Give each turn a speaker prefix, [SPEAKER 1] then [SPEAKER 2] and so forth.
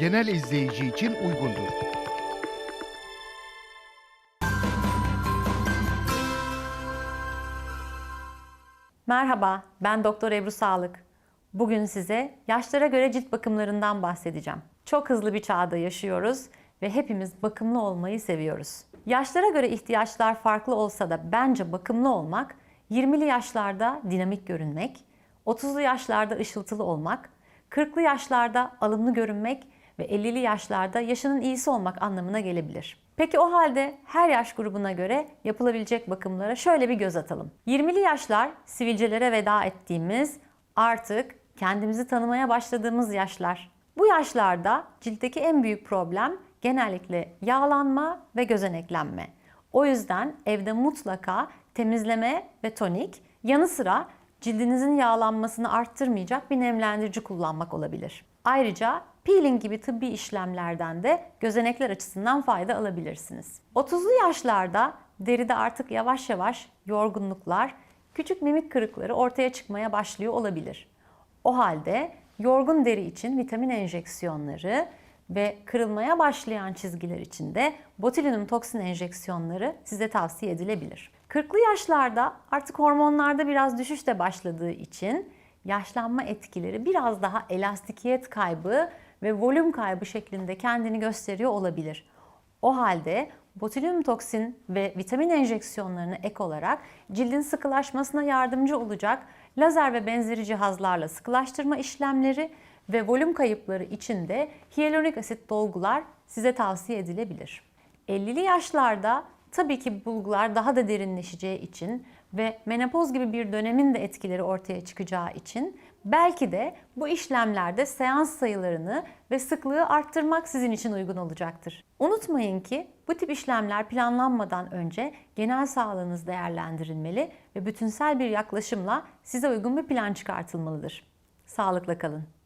[SPEAKER 1] genel izleyici için uygundur.
[SPEAKER 2] Merhaba, ben Doktor Ebru Sağlık. Bugün size yaşlara göre cilt bakımlarından bahsedeceğim. Çok hızlı bir çağda yaşıyoruz ve hepimiz bakımlı olmayı seviyoruz. Yaşlara göre ihtiyaçlar farklı olsa da bence bakımlı olmak, 20'li yaşlarda dinamik görünmek, 30'lu yaşlarda ışıltılı olmak, 40'lı yaşlarda alımlı görünmek ve 50'li yaşlarda yaşının iyisi olmak anlamına gelebilir. Peki o halde her yaş grubuna göre yapılabilecek bakımlara şöyle bir göz atalım. 20'li yaşlar sivilcelere veda ettiğimiz, artık kendimizi tanımaya başladığımız yaşlar. Bu yaşlarda ciltteki en büyük problem genellikle yağlanma ve gözeneklenme. O yüzden evde mutlaka temizleme ve tonik, yanı sıra cildinizin yağlanmasını arttırmayacak bir nemlendirici kullanmak olabilir. Ayrıca peeling gibi tıbbi işlemlerden de gözenekler açısından fayda alabilirsiniz. 30'lu yaşlarda deride artık yavaş yavaş yorgunluklar, küçük mimik kırıkları ortaya çıkmaya başlıyor olabilir. O halde yorgun deri için vitamin enjeksiyonları ve kırılmaya başlayan çizgiler için de botulinum toksin enjeksiyonları size tavsiye edilebilir. 40'lı yaşlarda artık hormonlarda biraz düşüş de başladığı için yaşlanma etkileri biraz daha elastikiyet kaybı ve volüm kaybı şeklinde kendini gösteriyor olabilir. O halde botulinum toksin ve vitamin enjeksiyonlarına ek olarak cildin sıkılaşmasına yardımcı olacak lazer ve benzeri cihazlarla sıkılaştırma işlemleri ve volüm kayıpları için de hyaluronik asit dolgular size tavsiye edilebilir. 50'li yaşlarda tabii ki bulgular daha da derinleşeceği için ve menopoz gibi bir dönemin de etkileri ortaya çıkacağı için belki de bu işlemlerde seans sayılarını ve sıklığı arttırmak sizin için uygun olacaktır. Unutmayın ki bu tip işlemler planlanmadan önce genel sağlığınız değerlendirilmeli ve bütünsel bir yaklaşımla size uygun bir plan çıkartılmalıdır. Sağlıkla kalın.